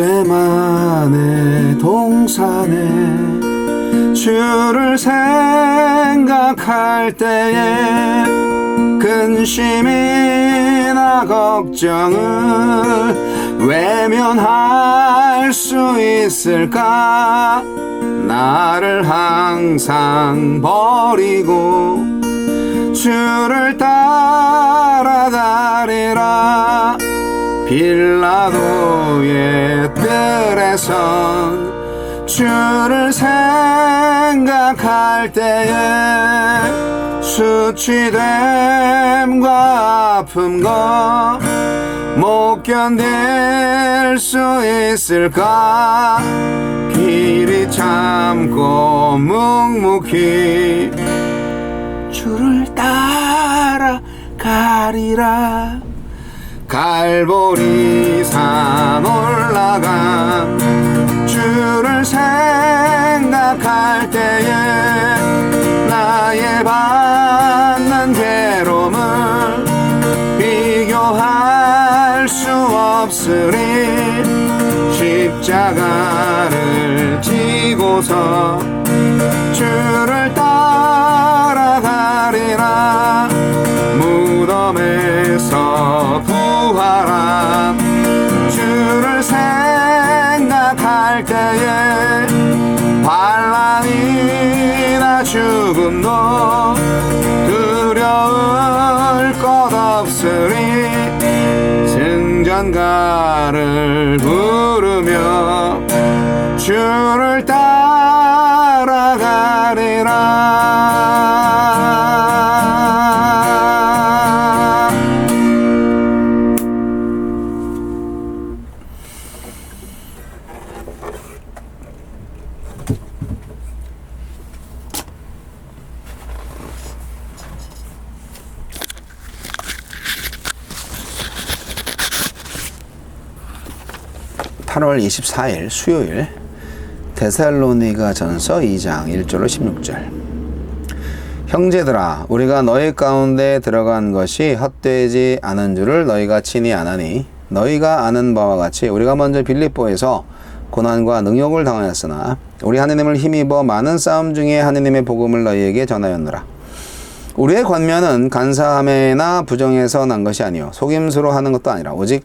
겟세만의 동산에 주를 생각할 때에 근심이나 걱정을 외면할 수 있을까? 나를 항상 버리고 주를 따라가리라 빌라도의 뜰에선 주를 생각할 때에 수치됨과 아픔과 못 견딜 수 있을까? 길이 참고 묵묵히 주를 따라 가리라 갈보리 산 올라간 주를 생각할 때에 나의 받는 괴로움을 비교할 수 없으리 십자가를 지고서 주를 따라가리라 무덤에서 부활한 주를 생각할 때에 반란이나 죽음도 두려울 것 없으리. 승전가를 부르며 주를 따 (8월 24일) 수요일 데살로니가 전서 2장 1절로 16절. 형제들아 우리가 너희 가운데 들어간 것이 헛되지 않은 줄을 너희가 친히 아나니 너희가 아는 바와 같이 우리가 먼저 빌립보에서 고난과 능욕을 당하였으나 우리 하느님을 힘입어 많은 싸움 중에 하느님의 복음을 너희에게 전하였노라. 우리의 권면은 간사함에나 부정해서 난 것이 아니요 속임수로 하는 것도 아니라 오직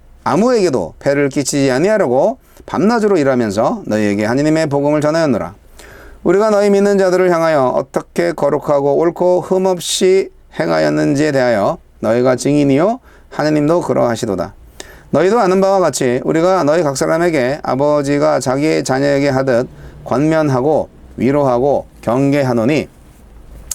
아무에게도 폐를 끼치지 아니하려고 밤낮으로 일하면서 너희에게 하나님의 복음을 전하였노라. 우리가 너희 믿는 자들을 향하여 어떻게 거룩하고 옳고 흠없이 행하였는지에 대하여 너희가 증인이요 하느님도 그러하시도다. 너희도 아는 바와 같이 우리가 너희 각 사람에게 아버지가 자기 자녀에게 하듯 권면하고 위로하고 경계하노니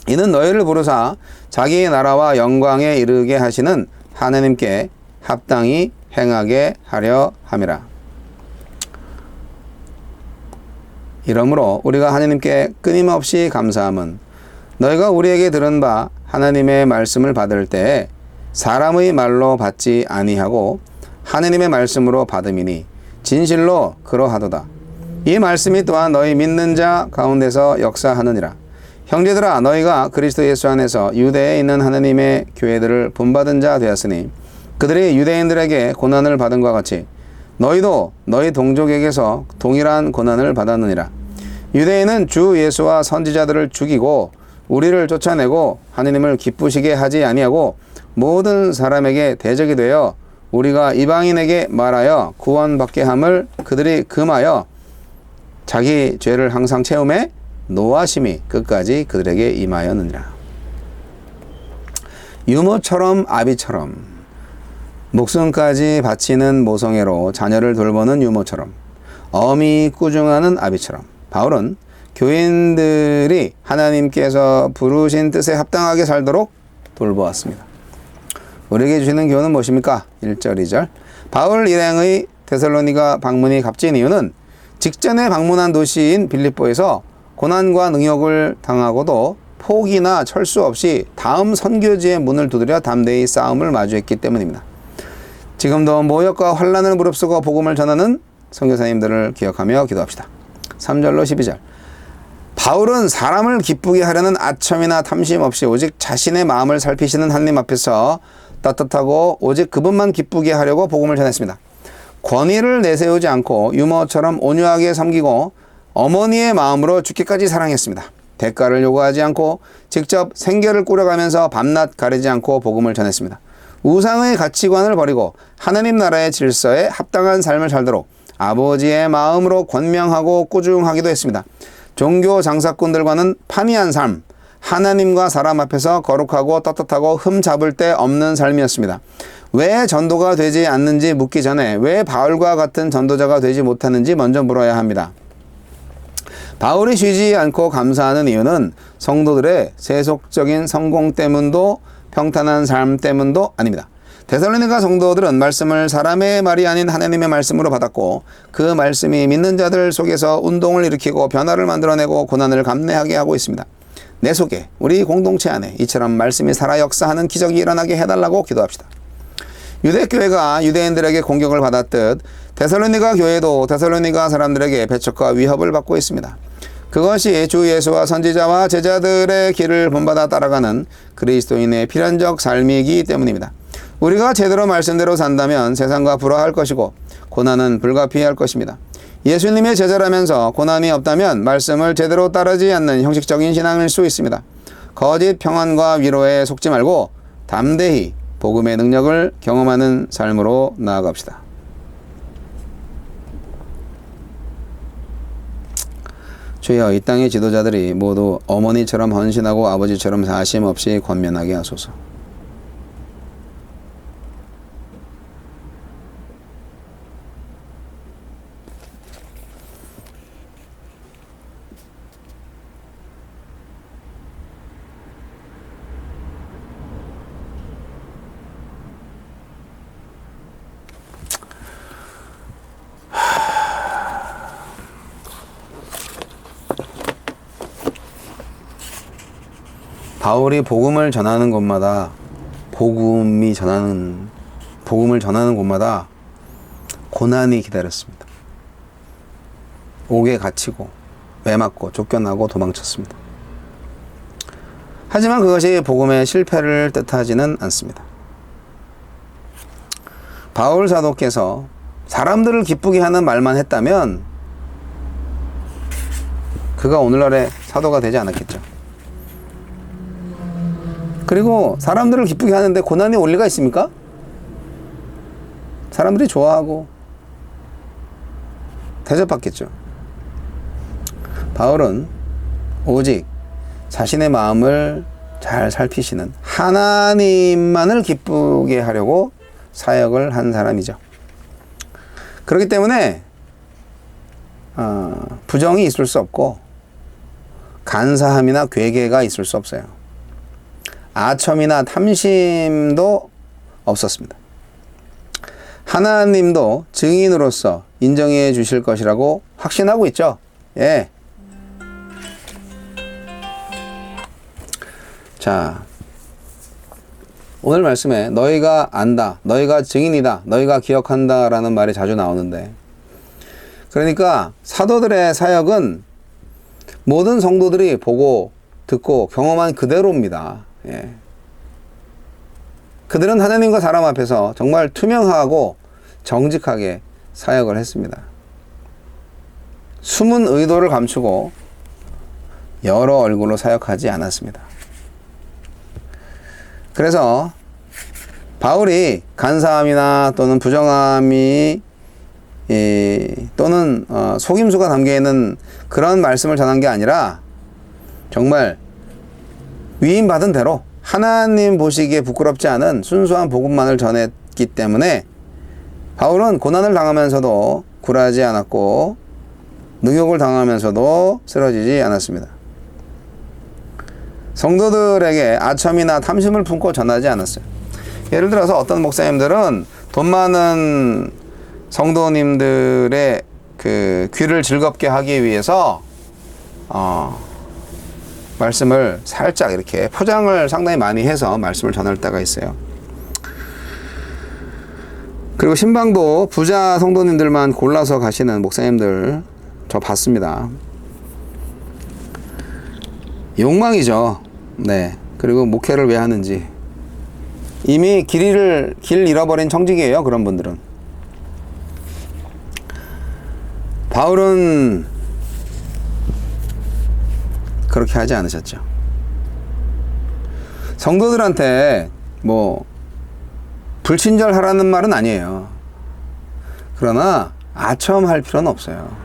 이는 너희를 부르사 자기 나라와 영광에 이르게 하시는 하느님께 합당히 행하게 하려 함이라. 이러므로 우리가 하나님께 끊임없이 감사함은 너희가 우리에게 들은 바 하나님의 말씀을 받을 때에 사람의 말로 받지 아니하고 하느님의 말씀으로 받음이니 진실로 그러하도다. 이 말씀이 또한 너희 믿는 자 가운데서 역사하느니라. 형제들아 너희가 그리스도 예수 안에서 유대에 있는 하느님의 교회들을 본받은 자 되었으니 그들이 유대인들에게 고난을 받은 것 같이 너희도 너희 동족에게서 동일한 고난을 받았느니라. 유대인은 주 예수와 선지자들을 죽이고 우리를 쫓아내고 하느님을 기쁘시게 하지 아니하고 모든 사람에게 대적이 되어 우리가 이방인에게 말하여 구원받게 함을 그들이 금하여 자기 죄를 항상 채움에 노하심이 끝까지 그들에게 임하였느니라. 유모처럼 아비처럼 목숨까지 바치는 모성애로 자녀를 돌보는 유모처럼 어미 꾸중하는 아비처럼 바울은 교인들이 하나님께서 부르신 뜻에 합당하게 살도록 돌보았습니다. 우리에게 주시는 교훈은 무엇입니까? 1절, 2절. 바울 일행의 데살로니가 방문이 값진 이유는 직전에 방문한 도시인 빌립보에서 고난과 능욕을 당하고도 포기나 철수 없이 다음 선교지의 문을 두드려 담대히 싸움을 마주했기 때문입니다. 지금도 모욕과 환란을 무릅쓰고 복음을 전하는 선교사님들을 기억하며 기도합시다. 3절로 12절. 바울은 사람을 기쁘게 하려는 아첨이나 탐심 없이 오직 자신의 마음을 살피시는 하나님 앞에서 따뜻하고 오직 그분만 기쁘게 하려고 복음을 전했습니다. 권위를 내세우지 않고 유머처럼 온유하게 섬기고 어머니의 마음으로 죽기까지 사랑했습니다. 대가를 요구하지 않고 직접 생계를 꾸려가면서 밤낮 가리지 않고 복음을 전했습니다. 우상의 가치관을 버리고 하나님 나라의 질서에 합당한 삶을 살도록 아버지의 마음으로 권명하고 꾸중하기도 했습니다. 종교 장사꾼들과는 판이한 삶, 하나님과 사람 앞에서 거룩하고 떳떳하고 흠 잡을 데 없는 삶이었습니다. 왜 전도가 되지 않는지 묻기 전에 왜 바울과 같은 전도자가 되지 못하는지 먼저 물어야 합니다. 바울이 쉬지 않고 감사하는 이유는 성도들의 세속적인 성공 때문도 평탄한 삶 때문도 아닙니다. 데살로니가 성도들은 말씀을 사람의 말이 아닌 하나님의 말씀으로 받았고 그 말씀이 믿는 자들 속에서 운동을 일으키고 변화를 만들어내고 고난을 감내하게 하고 있습니다. 내 속에 우리 공동체 안에 이처럼 말씀이 살아 역사하는 기적이 일어나게 해달라고 기도합시다. 유대교회가 유대인들에게 공격을 받았듯 데살로니가 교회도 데살로니가 사람들에게 배척과 위협을 받고 있습니다. 그것이 주 예수와 선지자와 제자들의 길을 본받아 따라가는 그리스도인의 필연적 삶이기 때문입니다. 우리가 제대로 말씀대로 산다면 세상과 불화할 것이고 고난은 불가피할 것입니다. 예수님의 제자라면서 고난이 없다면 말씀을 제대로 따르지 않는 형식적인 신앙일 수 있습니다. 거짓 평안과 위로에 속지 말고 담대히 복음의 능력을 경험하는 삶으로 나아갑시다. 주여 이 땅의 지도자들이 모두 어머니처럼 헌신하고 아버지처럼 사심 없이 권면하게 하소서. 바울이 복음을 전하는 곳마다 복음이 전하는 복음을 전하는 곳마다 고난이 기다렸습니다. 옥에 갇히고 매맞고 쫓겨나고 도망쳤습니다. 하지만 그것이 복음의 실패를 뜻하지는 않습니다. 바울 사도께서 사람들을 기쁘게 하는 말만 했다면 그가 오늘날의 사도가 되지 않았겠죠. 그리고 사람들을 기쁘게 하는데 고난이 올 리가 있습니까? 사람들이 좋아하고 대접받겠죠. 바울은 오직 자신의 마음을 잘 살피시는 하나님만을 기쁘게 하려고 사역을 한 사람이죠. 그렇기 때문에 어, 부정이 있을 수 없고 간사함이나 괴계가 있을 수 없어요. 아첨이나 탐심도 없었습니다. 하나님도 증인으로서 인정해 주실 것이라고 확신하고 있죠. 예. 자, 오늘 말씀에 너희가 안다, 너희가 증인이다, 너희가 기억한다 라는 말이 자주 나오는데, 그러니까 사도들의 사역은 모든 성도들이 보고 듣고 경험한 그대로입니다. 예. 그들은 하나님과 사람 앞에서 정말 투명하고 정직하게 사역을 했습니다. 숨은 의도를 감추고 여러 얼굴로 사역하지 않았습니다. 그래서 바울이 간사함이나 또는 부정함이 이, 또는 어, 속임수가 담겨 있는 그런 말씀을 전한 게 아니라 정말 위임받은 대로 하나님 보시기에 부끄럽지 않은 순수한 복음만을 전했기 때문에 바울은 고난을 당하면서도 굴하지 않았고 능욕을 당하면서도 쓰러지지 않았습니다. 성도들에게 아첨이나 탐심을 품고 전하지 않았어요. 예를 들어서 어떤 목사님들은 돈 많은 성도님들의 그 귀를 즐겁게 하기 위해서 어, 말씀을 살짝 이렇게 포장을 상당히 많이 해서 말씀을 전할 때가 있어요. 그리고 신방도 부자 성도님들만 골라서 가시는 목사님들 저 봤습니다. 욕망이죠. 네. 그리고 목회를 왜 하는지. 이미 길을, 길 잃어버린 청직이에요. 그런 분들은. 바울은 그렇게 하지 않으셨죠. 성도들한테 뭐 불친절하라는 말은 아니에요. 그러나 아첨할 필요는 없어요.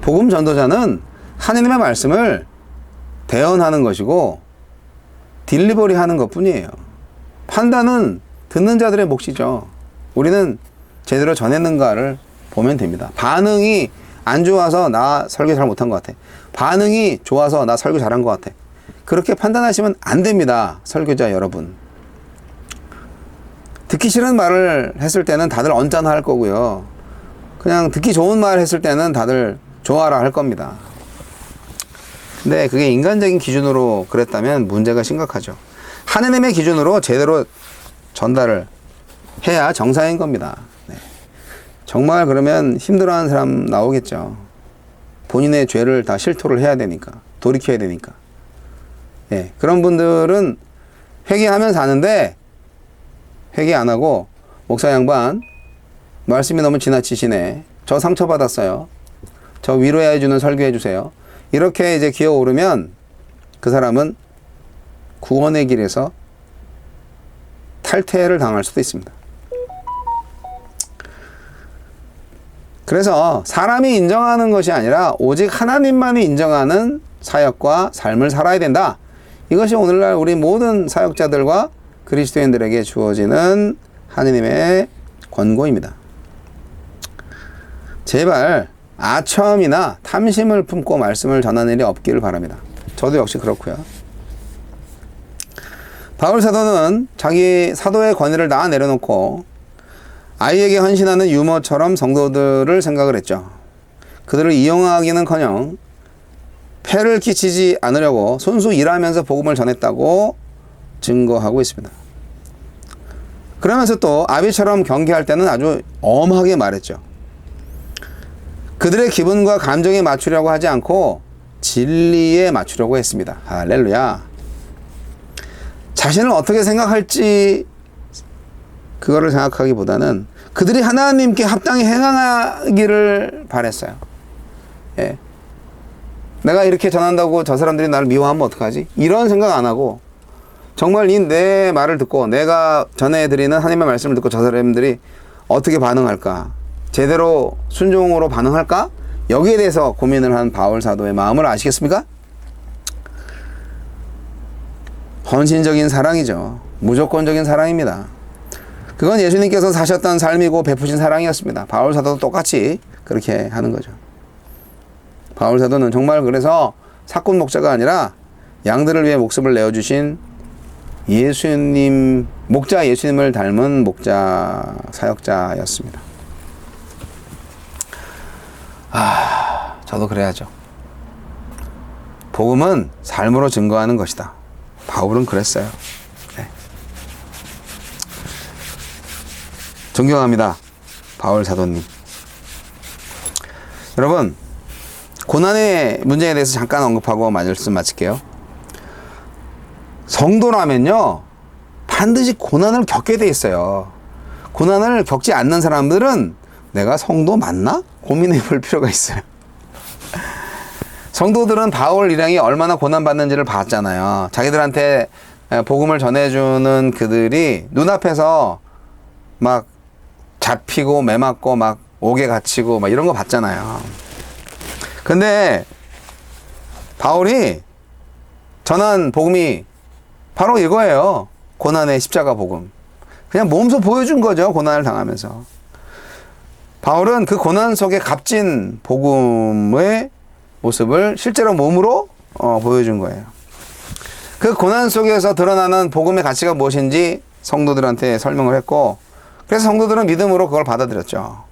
복음 전도자는 하나님의 말씀을 대언하는 것이고 딜리버리 하는 것 뿐이에요. 판단은 듣는 자들의 몫이죠. 우리는 제대로 전했는가를 보면 됩니다. 반응이 안 좋아서 나 설교 잘 못한 것 같아. 반응이 좋아서 나 설교 잘한 것 같아. 그렇게 판단하시면 안 됩니다. 설교자 여러분. 듣기 싫은 말을 했을 때는 다들 언짢아 할 거고요. 그냥 듣기 좋은 말 했을 때는 다들 좋아라 할 겁니다. 근데 그게 인간적인 기준으로 그랬다면 문제가 심각하죠. 하느님의 기준으로 제대로 전달을 해야 정상인 겁니다. 네. 정말 그러면 힘들어하는 사람 나오겠죠. 본인의 죄를 다 실토를 해야 되니까 돌이켜야 되니까. 예, 그런 분들은 회개하면 사는데 회개 안 하고 목사 양반 말씀이 너무 지나치시네. 저 상처 받았어요. 저 위로해 주는 설교해 주세요. 이렇게 이제 기어 오르면 그 사람은 구원의 길에서 탈퇴를 당할 수도 있습니다. 그래서 사람이 인정하는 것이 아니라 오직 하나님만이 인정하는 사역과 삶을 살아야 된다. 이것이 오늘날 우리 모든 사역자들과 그리스도인들에게 주어지는 하느님의 권고입니다. 제발 아첨이나 탐심을 품고 말씀을 전하는 일이 없기를 바랍니다. 저도 역시 그렇고요. 바울 사도는 자기 사도의 권위를 다 내려놓고 아이에게 헌신하는 유머처럼 성도들을 생각을 했죠. 그들을 이용하기는커녕 폐를 끼치지 않으려고 손수 일하면서 복음을 전했다고 증거하고 있습니다. 그러면서 또 아비처럼 경계할 때는 아주 엄하게 말했죠. 그들의 기분과 감정에 맞추려고 하지 않고 진리에 맞추려고 했습니다. 할렐루야. 자신을 어떻게 생각할지 그거를 생각하기보다는 그들이 하나님께 합당히 행하기를 바랬어요. 예. 내가 이렇게 전한다고 저 사람들이 나를 미워하면 어떡하지? 이런 생각 안 하고 정말 이 내 말을 듣고 내가 전해드리는 하나님의 말씀을 듣고 저 사람들이 어떻게 반응할까? 제대로 순종으로 반응할까? 여기에 대해서 고민을 한 바울 사도의 마음을 아시겠습니까? 헌신적인 사랑이죠. 무조건적인 사랑입니다. 그건 예수님께서 사셨던 삶이고 베푸신 사랑이었습니다. 바울 사도도 똑같이 그렇게 하는 거죠. 바울 사도는 정말 그래서 사건 목자가 아니라 양들을 위해 목숨을 내어 주신 예수님, 목자 예수님을 닮은 목자 사역자였습니다. 아, 저도 그래야죠. 복음은 삶으로 증거하는 것이다. 바울은 그랬어요. 존경합니다. 바울 사도님. 여러분, 고난의 문제에 대해서 잠깐 언급하고 말씀 마칠게요. 성도라면요, 반드시 고난을 겪게 돼 있어요. 고난을 겪지 않는 사람들은 내가 성도 맞나? 고민해 볼 필요가 있어요. 성도들은 바울 일행이 얼마나 고난받는지를 봤잖아요. 자기들한테 복음을 전해주는 그들이 눈앞에서 막 잡히고 매맞고 막 옥에 갇히고 막 이런 거 봤잖아요. 근데 바울이 전한 복음이 바로 이거예요. 고난의 십자가 복음. 그냥 몸소 보여준 거죠. 고난을 당하면서. 바울은 그 고난 속에 값진 복음의 모습을 실제로 몸으로 어, 보여준 거예요. 그 고난 속에서 드러나는 복음의 가치가 무엇인지 성도들한테 설명을 했고, 그래서 성도들은 믿음으로 그걸 받아들였죠.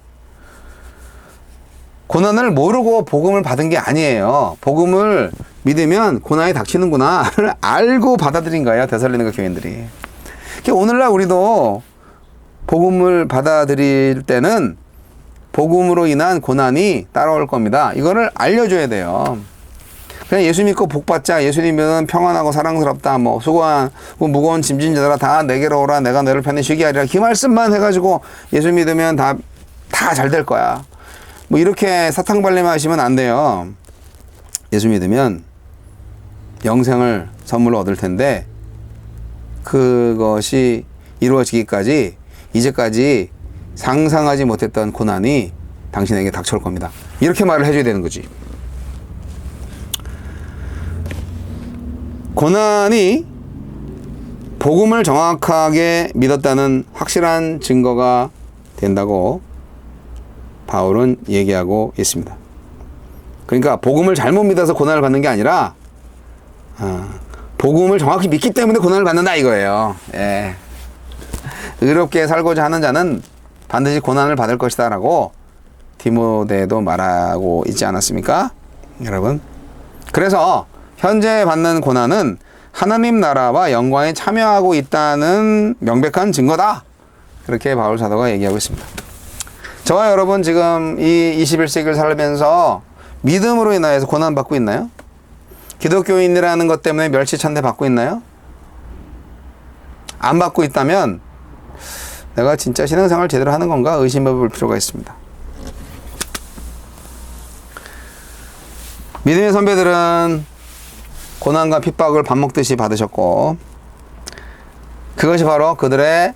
고난을 모르고 복음을 받은 게 아니에요. 복음을 믿으면 고난이 닥치는구나를 알고 받아들인 거예요. 대살리는 교인들이. 오늘날 우리도 복음을 받아들일 때는 복음으로 인한 고난이 따라올 겁니다. 이거를 알려줘야 돼요. 그냥 예수 믿고 복 받자. 예수님은 평안하고 사랑스럽다. 뭐 수고한 뭐 무거운 짐진 자들아 다 내게로 오라. 내가 너를 편히 쉬게 하리라. 그 말씀만 해가지고 예수 믿으면 다 다 잘 될 거야. 뭐 이렇게 사탕 발레만 하시면 안 돼요. 예수 믿으면 영생을 선물로 얻을 텐데 그것이 이루어지기까지 이제까지 상상하지 못했던 고난이 당신에게 닥쳐올 겁니다. 이렇게 말을 해줘야 되는 거지. 고난이 복음을 정확하게 믿었다는 확실한 증거가 된다고 바울은 얘기하고 있습니다. 그러니까 복음을 잘못 믿어서 고난을 받는 게 아니라 아, 복음을 정확히 믿기 때문에 고난을 받는다 이거예요. 예. 의롭게 살고자 하는 자는 반드시 고난을 받을 것이다라고 디모데도 말하고 있지 않았습니까? 여러분. 그래서 현재 받는 고난은 하나님 나라와 영광에 참여하고 있다는 명백한 증거다. 그렇게 바울 사도가 얘기하고 있습니다. 저와 여러분 지금 이 21세기를 살면서 믿음으로 인하여서 고난 받고 있나요? 기독교인이라는 것 때문에 멸치찬대 받고 있나요? 안 받고 있다면 내가 진짜 신앙생활 제대로 하는 건가 의심해 볼 필요가 있습니다. 믿음의 선배들은 고난과 핍박을 밥 먹듯이 받으셨고 그것이 바로 그들의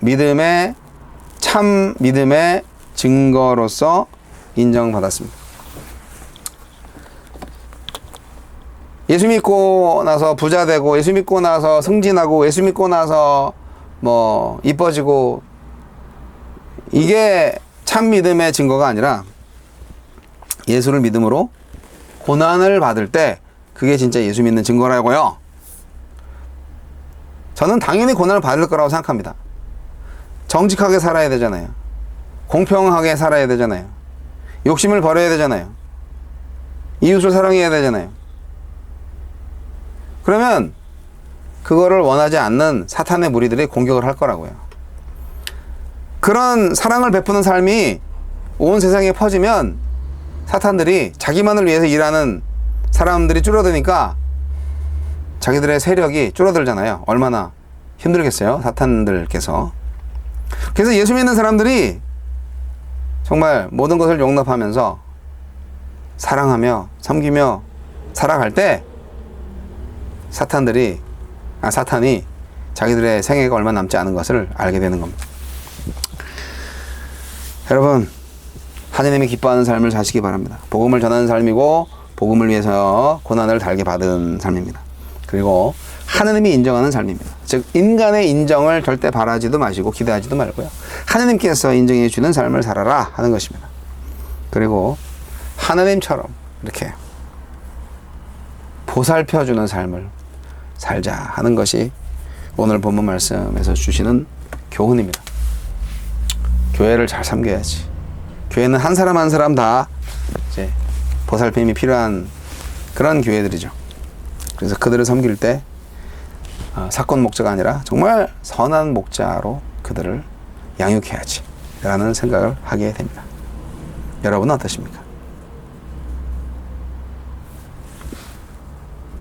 믿음의 참 믿음의 증거로서 인정받았습니다. 예수 믿고 나서 부자 되고 예수 믿고 나서 승진하고 예수 믿고 나서 뭐 이뻐지고 이게 참 믿음의 증거가 아니라 예수를 믿음으로 고난을 받을 때 그게 진짜 예수 믿는 증거라고요. 저는 당연히 고난을 받을 거라고 생각합니다. 정직하게 살아야 되잖아요. 공평하게 살아야 되잖아요. 욕심을 버려야 되잖아요. 이웃을 사랑해야 되잖아요. 그러면 그거를 원하지 않는 사탄의 무리들이 공격을 할 거라고요. 그런 사랑을 베푸는 삶이 온 세상에 퍼지면 사탄들이 자기만을 위해서 일하는 사람들이 줄어드니까 자기들의 세력이 줄어들잖아요. 얼마나 힘들겠어요. 사탄들께서. 그래서 예수 믿는 사람들이 정말 모든 것을 용납하면서 사랑하며 섬기며 살아갈 때 사탄들이 아 사탄이 자기들의 생애가 얼마 남지 않은 것을 알게 되는 겁니다. 여러분 하나님이 기뻐하는 삶을 사시기 바랍니다. 복음을 전하는 삶이고 복음을 위해서 고난을 달게 받은 삶입니다. 그리고 하나님이 인정하는 삶입니다. 즉 인간의 인정을 절대 바라지도 마시고 기대하지도 말고요. 하나님께서 인정해 주는 삶을 살아라 하는 것입니다. 그리고 하나님처럼 이렇게 보살펴 주는 삶을 살자 하는 것이 오늘 본문 말씀에서 주시는 교훈입니다. 교회를 잘 섬겨야지. 교회는 한 사람 한 사람 다 이제 보살핌이 필요한 그런 교회들이죠. 그래서 그들을 섬길 때 어, 사건 목자가 아니라 정말 선한 목자로 그들을 양육해야지 라는 생각을 하게 됩니다. 여러분은 어떠십니까?